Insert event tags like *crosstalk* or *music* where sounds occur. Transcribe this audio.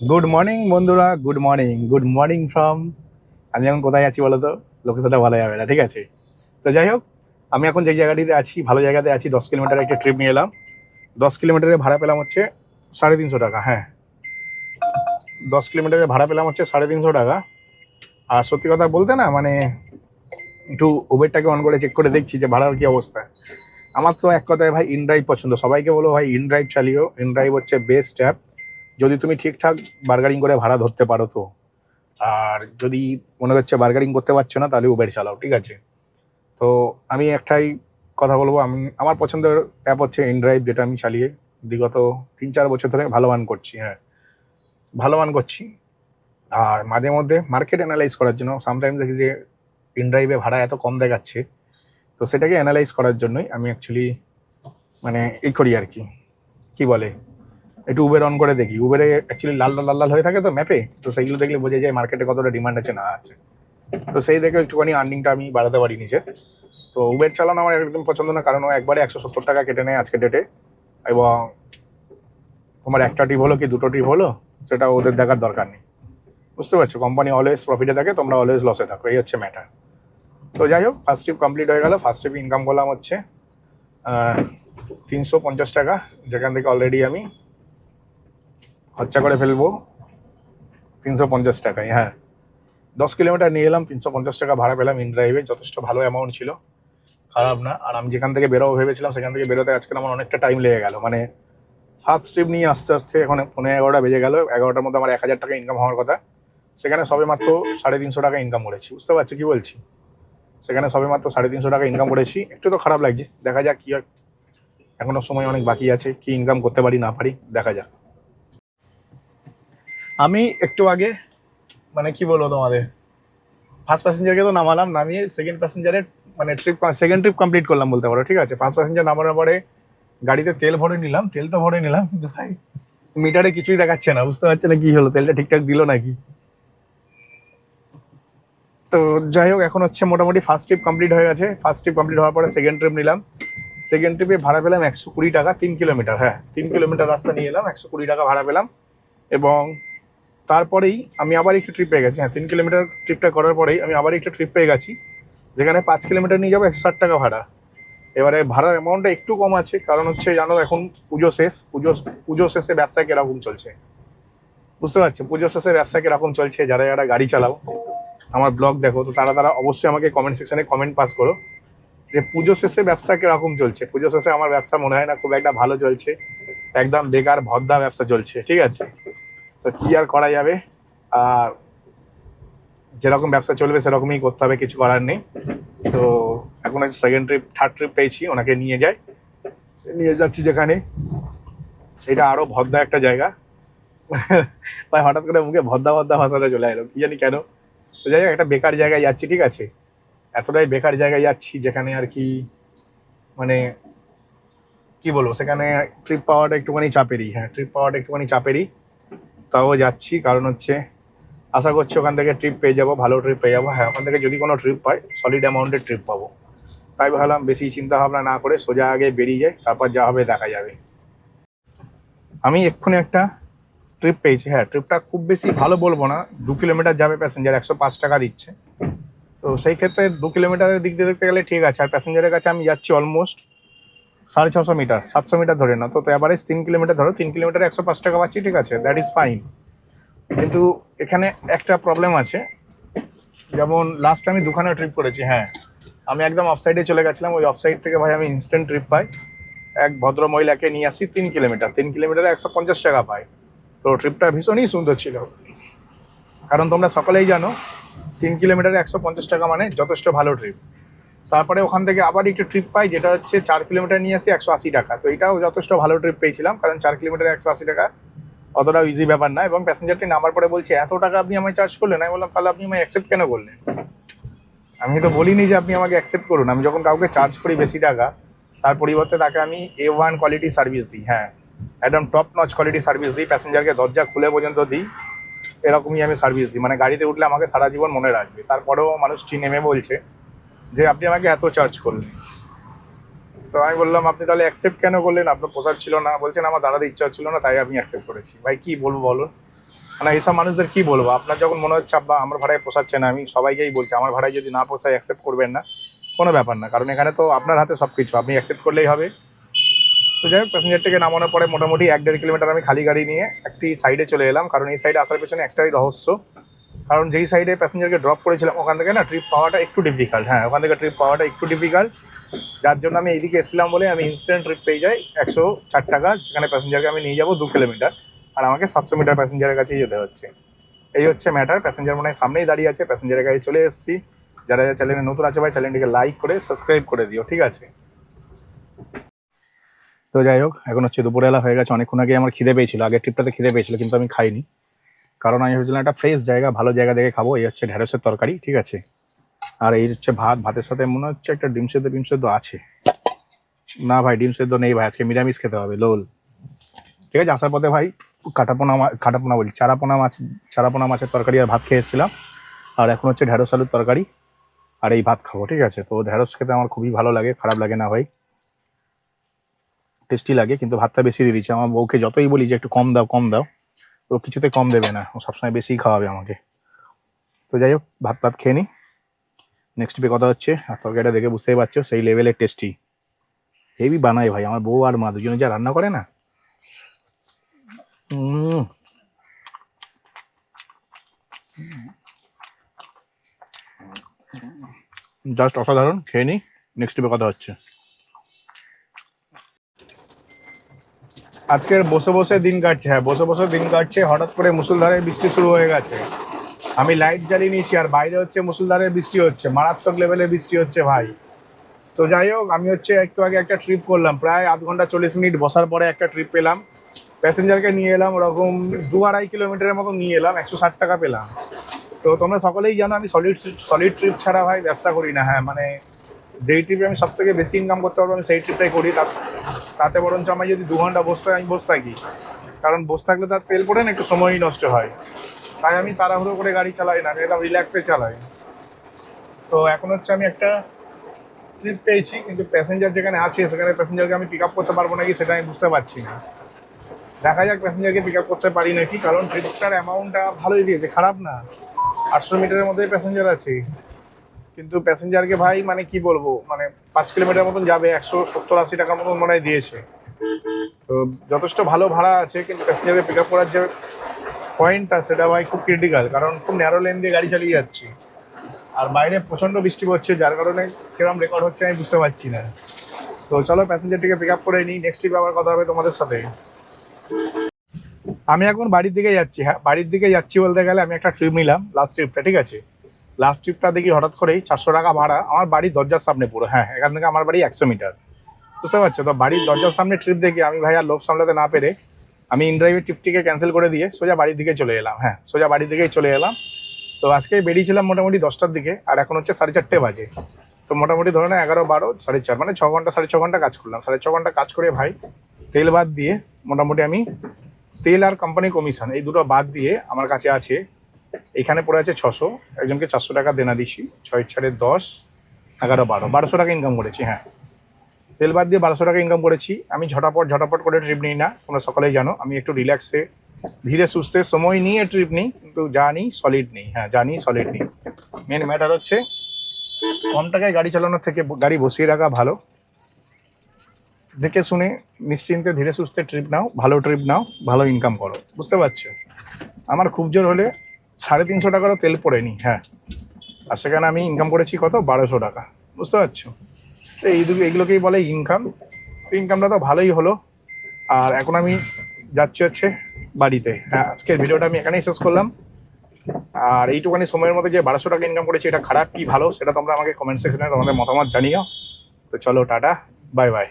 Good morning বন্ধুরা। Good morning good morning from আমি এখন কোথায় আছি বলো তো লোকেশনটা ভালো যাবে না, ঠিক আছে? তো যাই হোক, আমি এখন যে জায়গাটিতে আছি, ভালো জায়গাতে আছি, দশ কিলোমিটার একটা ট্রিপ নিয়ে এলাম। দশ কিলোমিটারের ভাড়া পেলাম হচ্ছে সাড়ে তিনশো টাকা হ্যাঁ। দশ কিলোমিটারের ভাড়া পেলাম হচ্ছে সাড়ে তিনশো টাকা। আর সত্যি কথা বলতে না মানে একটু উবেরটাকে অন করে চেক করে দেখছি যে ভাড়ার কী অবস্থা। আমার তো এক কথায় ভাই ইন ড্রাইভ পছন্দ। সবাইকে বলো ভাই ইন ড্রাইভ চালিও। ইন ড্রাইভ হচ্ছে বেস্ট অ্যাপ যদি তুমি ঠিকঠাক বার্গারিং করে ভাড়া ধরতে পারো তো। আর যদি মনে হচ্ছে বার্গারিং করতে পারছ না, তাহলে উবের চালাও, ঠিক আছে? তো আমি একটাই কথা বলব, আমি, আমার পছন্দের অ্যাপ হচ্ছে ইনড্রাইভ যেটা আমি চালিয়ে বিগত তিন চার বছর ধরে ভালো মান করছি হ্যাঁ। ভালো মান করছি। আর মাঝে মধ্যে মার্কেট অ্যানালাইজ করার জন্য সামটাইম দেখি যে ইনড্রাইভে ভাড়া এত কম দেখাচ্ছে। তো সেটাকে অ্যানালাইজ করার জন্যই আমি অ্যাকচুয়ালি মানে এই করি আর কি। কি বলে? একটু উবের অন করে দেখি। উবেরে অ্যাকচুয়ালি লাল লাল লাল হয়ে থাকে তো ম্যাপে তো সেইগুলো দেখলে বোঝা যায় মার্কেটে কতটা ডিমান্ড আছে না আছে। তো সেই দেখে একটুখানি আর্নিংটা আমি বাড়াতে পারি নিজে। তো উবের চালানো আমার একদম পছন্দ না, কারণ ও একবারে একশো সত্তর টাকা কেটে নেয় আজকে ডেটে এবং তোমার একটা ট্রিপ হলো কি দুটো ট্রিপ হলো? সেটা ওদের দেখার দরকার নেই। বুঝতে পারছ? কোম্পানি অলওয়েজ প্রফিটে থাকে, তোমরা অলওয়েজ লসে থাকো, এই হচ্ছে ম্যাটার তো যাই হোক ফার্স্ট ট্রিপ কমপ্লিট হয়ে গেল ফার্স্ট ট্রিপ ইনকাম করলাম হচ্ছে তিনশো পঞ্চাশ টাকা, যেখান থেকে অলরেডি আমি খরচা করে ফেলব। তিনশো পঞ্চাশ টাকায় হ্যাঁ। দশ কিলোমিটার নিয়ে এলাম, তিনশো পঞ্চাশ টাকা ভাড়া পেলাম ইন ড্রাইভে যথেষ্ট ভালো অ্যামাউন্ট ছিল। খারাপ না। আর আমি যেখান থেকে বেরোবো ভেবেছিলাম, সেখান থেকে বেরোতে আজকে আমার অনেকটা টাইম লেগে গেল। মানে ফার্স্ট ট্রিপ নিয়ে আস্তে আস্তে এখন পনেরো এগারোটা বেজে গেল। এগারোটার মধ্যে আমার এক হাজার টাকা ইনকাম হওয়ার কথা। সেখানে সবে মাত্র সাড়ে তিনশো টাকা ইনকাম করেছি। বুঝতে পারছি কি বলছি? সেখানে সবে মাত্র সাড়ে তিনশো টাকা ইনকাম করেছি। একটু তো খারাপ লাগছে। দেখা যাক কি হয়। এখনও সময় অনেক বাকি আছে। কি ইনকাম করতে পারি না পারি, দেখা যাক। আমি একটু আগে মানে কি বলব তোমাদের ফার্স্ট প্যাসেঞ্জারকে তো নামালাম, নামিয়ে সেকেন্ড প্যাসেঞ্জারের মানে ট্রিপ সেকেন্ড ট্রিপ কমপ্লিট করলাম বলতে পারো, ঠিক আছে? ফার্স্ট প্যাসেঞ্জার নামানোর পরে গাড়িতে তেল ভরে নিলাম, তেল তো ভরে নিলাম, কিন্তু ভাই, মিটারে কিছুই দেখাচ্ছে না, বুঝতে পারছে না কি হলো, তেলটা ঠিকঠাক দিল নাকি? তো যাই হোক, এখন হচ্ছে মোটামুটি ফার্স্ট ট্রিপ কমপ্লিট হয়ে গেছে ফার্স্ট ট্রিপ কমপ্লিট হওয়ার পরে সেকেন্ড ট্রিপ নিলাম সেকেন্ড ট্রিপে ভাড়া পেলাম একশো কুড়ি টাকা, তিন কিলোমিটার হ্যাঁ তিন কিলোমিটার রাস্তা নিয়ে এলাম, একশো কুড়ি টাকা ভাড়া পেলাম, এবং তারপরেই আমি আবার একটু ট্রিপ পেয়ে গেছি। হ্যাঁ তিন কিলোমিটার ট্রিপটা করার পরেই আমি আবার একটু ট্রিপ পেয়ে গেছি। যেখানে পাঁচ কিলোমিটার নিয়ে যাব একশো ষাট টাকা ভাড়া। এবারে ভাড়ার অ্যামাউন্টটা একটু কম আছে, কারণ হচ্ছে জানো এখন পুজো শেষ। পুজো পুজো শেষে ব্যবসা কীরকম চলছে? বুঝতে পারছ? পুজো শেষে ব্যবসা কীরকম চলছে? যারা যারা গাড়ি চালাও, আমার ব্লগ দেখো, তো তারা তারা অবশ্যই আমাকে কমেন্ট সেকশনে কমেন্ট পাস করো। যে পুজো শেষে ব্যবসা কীরকম চলছে? পুজো শেষে আমার ব্যবসা মনে হয় না খুব একটা ভালো চলছে। একদম বেকার, ভদ্দা ব্যবসা চলছে, ঠিক আছে? তো কি আর করা যাবে? আর যেরকম ব্যবসা চলবে, সেরকমই করতে হবে, কিছু করার নেই। তো এখন হচ্ছে সেকেন্ড ট্রিপ থার্ড ট্রিপ পেয়েছি, ওনাকে নিয়ে যাই। নিয়ে যাচ্ছি যেখানে। সেটা আরও ভদ্দা একটা জায়গা। *laughs* ভাই, হঠাৎ করে মুখে ভদ্দা ভদ্দা ভাষাটা চলে এলো, কি জানি কেন। তো যাই একটা বেকার জায়গায় যাচ্ছি, ঠিক আছে? এতটাই বেকার জায়গায় যাচ্ছি, যেখানে আর কি মানে কি বলব, সেখানে ট্রিপ পাওয়াটা একটুখানি চাপেরই হ্যাঁ ট্রিপ পাওয়াটা একটুখানি চাপেরই। তাও যাচ্ছি, কারণ হচ্ছে আশা করছি ওখান থেকে ট্রিপ পেয়ে যাব, ভালো ট্রিপ পেয়ে যাব। হ্যাঁ ওখান থেকে যদি কোনো ট্রিপ পাই সলিড অ্যামাউন্টের ট্রিপ পাবো। তাই ভাবলাম বেশি চিন্তা ভাবনা না করে সোজা আগে বেরিয়ে যাই, তারপর যা হবে দেখা যাবে। আমি এক্ষুনি একটা ট্রিপ পেয়েছি। হ্যাঁ ট্রিপটা খুব বেশি ভালো বলব না, দু কিলোমিটার যাবে প্যাসেঞ্জার একশো পাঁচ টাকা দিচ্ছে। তো সেই ক্ষেত্রে দু কিলোমিটারের দিক দিয়ে দেখতে গেলে ঠিক আছে, আর প্যাসেঞ্জারের কাছে আমি যাচ্ছি অলমোস্ট সাড়ে ছশো মিটার, সাতশো মিটার ধরে না তো অ্যাভারেজ তিন কিলোমিটার ধরো, তিন কিলোমিটার একশো পাঁচ টাকা পাচ্ছি, ঠিক আছে? দ্যাট ইজ ফাইন কিন্তু এখানে একটা প্রবলেম আছে। যেমন লাস্ট আমি দুখানে ট্রিপ করেছি হ্যাঁ। আমি একদম অফসাইডে চলে গেছিলাম, ওই অফসাইড থেকে ভাই আমি ইনস্ট্যান্ট ট্রিপ পাই। এক ভদ্র মহিলাকে নিয়ে আসি, তিন কিলোমিটার। তিন কিলোমিটারে একশো পঞ্চাশ টাকা পাই। তো ট্রিপটা ভীষণই সুন্দর ছিল। কারণ তোমরা সকলেই জানো, তিন কিলোমিটারে একশো পঞ্চাশ টাকা মানে যথেষ্ট ভালো ট্রিপ তারপরে ওখান থেকে আবার একটু ট্রিপ পাই, যেটা হচ্ছে চার কিলোমিটার নিয়ে আসি একশো আশি টাকা। তো এটাও যথেষ্ট ভালো ট্রিপ পেয়েছিলাম, কারণ চার কিলোমিটার একশো আশি টাকা অতটাও ইজি ব্যাপার না এবং প্যাসেঞ্জারটি নামার পরে বলছে, এত টাকা আপনি আমায় চার্জ করলেন? আমি বললাম, তাহলে আপনি আমায় অ্যাকসেপ্ট কেন করলেন? আমি তো বলিনি যে আপনি আমাকে অ্যাকসেপ্ট করুন। আমি যখন কাউকে চার্জ করি বেশি টাকা, তার পরিবর্তে তাকে আমি এ ওয়ান কোয়ালিটি সার্ভিস দিই হ্যাঁ। একদম টপ নচ কোয়ালিটি সার্ভিস দিই প্যাসেঞ্জারকে দরজা খুলে পর্যন্ত দিই, এরকমই আমি সার্ভিস দিই। মানে গাড়িতে উঠলে আমাকে সারা জীবন মনে রাখবে। তারপরেও মানুষটি নেমে বলছে যে আপনি আমাকে এত চার্জ করলেন। তো আমি বললাম, আপনি তাহলে অ্যাকসেপ্ট কেন করলেন? আপনার পোষার ছিল না। বলছেন, আমার দাঁড়াতে ইচ্ছা হচ্ছিল না, তাই আমি অ্যাকসেপ্ট করেছি। ভাই, কি বলব বলো মানে এইসব মানুষদের কি বলব? আপনার যখন মনে হচ্ছে বা আমার ভাড়ায় পোষাচ্ছে না, আমি সবাইকেই বলছি, আমার ভাড়ায় যদি না পোষায় অ্যাকসেপ্ট করবেন না, কোনো ব্যাপার না। কারণ এখানে তো আপনার হাতে সব কিছু আপনি অ্যাকসেপ্ট করলেই হবে। তো যাই হোক প্যাসেঞ্জার থেকে নামানোর পরে মোটামুটি এক দেড় কিলোমিটার আমি খালি গাড়ি নিয়ে একটি সাইডে চলে এলাম। কারণ এই সাইডে আসার পেছনে একটাই রহস্য কারণ যেই সাইডে প্যাসেঞ্জারকে ড্রপ করেছিলাম, ওখান থেকে না ট্রিপ পাওয়াটা একটু ডিফিকাল্ট হ্যাঁ ওখান থেকে ট্রিপ পাওয়াটা একটু ডিফিকাল্ট যার জন্য আমি এইদিকে এসেছিলাম বলে আমি ইনস্ট্যান্ট ট্রিপ পেয়ে যাই একশো চার টাকা, যেখানে প্যাসেঞ্জারকে আমি নিয়ে যাব দু কিলোমিটার আর আমাকে সাতশো মিটার প্যাসেঞ্জারের কাছেই যেতে হচ্ছে। এই হচ্ছে ম্যাটার প্যাসেঞ্জার মনে হয় সামনেই দাঁড়িয়ে আছে প্যাসেঞ্জারের কাছে চলে এসেছি। যারা যারা চ্যানেলে নতুন আছে ভাই চ্যানেলটিকে লাইক করে সাবস্ক্রাইব করে দিও, ঠিক আছে? তো যাই হোক, এখন হচ্ছে দুপুরবেলা হয়ে গেছে। অনেকক্ষণ আগে আমার খিদে পেয়েছিল, আগের ট্রিপটাতে খিদে পেয়েছিল, কিন্তু আমি খাইনি। কারণ আমি ভেবেছিলাম একটা ফ্রেশ জায়গা, ভালো জায়গা দেখে খাব, এই হচ্ছে ঢেঁড়সের তরকারি, ঠিক আছে? আর এই হচ্ছে ভাত, ভাতের সাথে মনে হচ্ছে একটা ডিম সেদ্ধ ডিম সেদ্ধ আছে। না ভাই, ডিম সেদ্ধ নেই ভাই, আজকে নিরামিষ খেতে হবে, লোল। ঠিক আছে, আসার পথে ভাই কাটাপোনা মা- কাটাপোনা বলি, চারাপোনা মাছ, চারাপোনা মাছের তরকারি আর ভাত খেয়ে এসেছিলাম। আর এখন হচ্ছে ঢেঁড়স আলুর তরকারি আর এই ভাত খাব, ঠিক আছে? তো ঢেঁড়স খেতে আমার খুবই ভালো লাগে, খারাপ লাগে না ভাই। টেস্টি লাগে, কিন্তু ভাতটা বেশি দিয়ে দিচ্ছে। আমার বউকে যতই বলি যে একটু কম দাও কম দাও। তো কিছুতে কম দেবে না। ও সবসময় বেশিই খাওয়াবে আমাকে। তো যাই হোক, ভাত ভাত খেয়ে নিই। নেক্সট পে কথা হচ্ছে। আর তরকারিটা দেখে বুঝতেই পারছ, সেই লেভেলের টেস্টি হেভি বানায় ভাই, আমার বউ আর মা দুজনে যা রান্না করে না। জাস্ট অসাধারণ, খেয়ে নিই। নেক্সট পে কথা হচ্ছে। আজকের বসে বসে দিন কাটছে হ্যাঁ বসে বসে দিন কাটছে, হঠাৎ করে মুসুলধারে বৃষ্টি শুরু হয়ে গেছে। আমি লাইট জ্বালিয়ে নিয়েছি, আর বাইরে হচ্ছে মুসুলধারে বৃষ্টি হচ্ছে, মারাত্মক লেভেলে বৃষ্টি হচ্ছে ভাই। তো যাই হোক, আমি হচ্ছে একটু আগে একটা ট্রিপ করলাম, প্রায় আধ ঘণ্টা চল্লিশ মিনিট বসার পরে একটা ট্রিপ পেলাম। প্যাসেঞ্জারকে নিয়ে এলাম, ওরকম দু আড়াই কিলোমিটারের মতো নিয়ে এলাম, একশো ষাট টাকা পেলাম। তো তোমরা সকলেই জানো, আমি সলিড সলিড ট্রিপ ছাড়া ভাই ব্যবসা করি না হ্যাঁ মানে যেই ট্রিপে আমি সব থেকে বেশি ইনকাম করতে পারব, আমি সেই ট্রিপটাই করি। তা- তাতে বরঞ্চ আমি যদি দু ঘণ্টা বসতে আমি বসে থাকি। কারণ বসে থাকলে তার তেল পড়ে না, একটু সময়ই নষ্ট হয়। তাই আমি তাড়াহুড়ো করে গাড়ি চালাই না একদম রিল্যাক্সে চালাই। তো এখন হচ্ছে আমি একটা ট্রিপ পেয়েছি, কিন্তু প্যাসেঞ্জার যেখানে আছে, সেখানে প্যাসেঞ্জারকে আমি পিক আপ করতে পারব নাকি সেটা আমি বুঝতে পারছি না। দেখা যাক প্যাসেঞ্জারকে পিক আপ করতে পারি নাকি, কারণ ট্রিপটার অ্যামাউন্টটা ভালোই দিয়েছে, খারাপ না। আটশো মিটারের মধ্যে প্যাসেঞ্জার আছে। কিন্তু প্যাসেঞ্জারকে ভাই মানে কি বলব মানে পাঁচ কিলোমিটার মতন যাবে, একশো সত্তর আশি টাকার মতন মনে হয় দিয়েছে। তো যথেষ্ট ভালো ভাড়া আছে, কিন্তু প্যাসেঞ্জারকে পিক আপ করার যে পয়েন্টটা সেটা ভাই খুব ক্রিটিক্যাল কারণ খুব ন্যারো লেন দিয়ে গাড়ি চালিয়ে যাচ্ছি। আর বাইরে প্রচণ্ড বৃষ্টি পড়ছে, যার কারণে কিরম রেকর্ড হচ্ছে আমি বুঝতে পারছি না। তো চলো প্যাসেঞ্জারটিকে পিক আপ করে নিই নেক্সট ট্রিপ আবার কথা হবে তোমাদের সাথে। আমি এখন বাড়ির দিকে যাচ্ছি হ্যাঁ বাড়ির দিকে যাচ্ছি বলতে গেলে আমি একটা ট্রিপ নিলাম লাস্ট ট্রিপটা ঠিক আছে? লাস্ট ট্রিপটা দেখি হঠাৎ করেই চারশো টাকা ভাড়া। আমার বাড়ির দরজার সামনে পুরো। হ্যাঁ এখান থেকে আমার বাড়ি একশো মিটার। বুঝতে পারছ? তো বাড়ির দরজার সামনে ট্রিপ দেখি। আমি ভাই আর লোভ সামলাতে না পেরে আমি ইনড্রাইভের ট্রিপটিকে ক্যান্সেল করে দিয়ে সোজা বাড়ির দিকে চলে এলাম। হ্যাঁ সোজা বাড়ির দিকেই চলে এলাম। তো আজকে বেরিয়েছিলাম মোটামুটি দশটার দিকে, আর এখন হচ্ছে সাড়ে চারটে বাজে। তো মোটামুটি ধরে না এগারো, বারো, সাড়ে চার মানে ছ ঘণ্টা, সাড়ে ছ ঘণ্টা কাজ করলাম। সাড়ে ছ ঘণ্টা কাজ করে ভাই তেল বাদ দিয়ে মোটামুটি আমি তেল আর কোম্পানি কমিশন এই দুটো বাদ দিয়ে আমার কাছে আছে এখানে পড়ে আছে ছশো, একজনকে চারশো টাকা দেনা দিছি ছয় ছাড়ে দশ, এগারো, বারো, বারোশো টাকা ইনকাম করেছি হ্যাঁ। তেল বাদ দিয়ে বারোশো টাকা ইনকাম করেছি। আমি ঝটাপট ঝটাপট করে ট্রিপ নিই না, তোমরা সকলেই জানো, আমি একটু রিল্যাক্সে ধীরে সুস্থে সময় নিয়ে ট্রিপ নিই, কিন্তু জানি সলিড নেই হ্যাঁ জানি সলিড নেই। মেন ম্যাটার হচ্ছে, কম টাকায় গাড়ি চালানোর থেকে গাড়ি বসিয়ে রাখা ভালো। দেখে শুনে নিশ্চিন্তে ধীরে সুস্থে ট্রিপ নাও, ভালো ট্রিপ নাও, ভালো ইনকাম করো, বুঝতে পারছ? আমার খুব জোর হলে সাড়ে তিনশো টাকারও তেল পড়েনি হ্যাঁ। আর সেখানে আমি ইনকাম করেছি কত? বারোশো টাকা। বুঝতে পারছ? তো এই দুটো এইগুলোকেই বলে ইনকাম ইনকামটা তো ভালোই হলো। আর এখন আমি যাচ্ছি হচ্ছে বাড়িতে। হ্যাঁ আজকের ভিডিওটা আমি এখানেই শেষ করলাম। আর এইটুখানি সময়ের মধ্যে যে বারোশো টাকা ইনকাম করেছি, এটা খারাপ কি ভালো, সেটা তোমরা আমাকে কমেন্ট সেকশনে তোমাদের মতামত জানিও। তো চলো, টাটা বাই বাই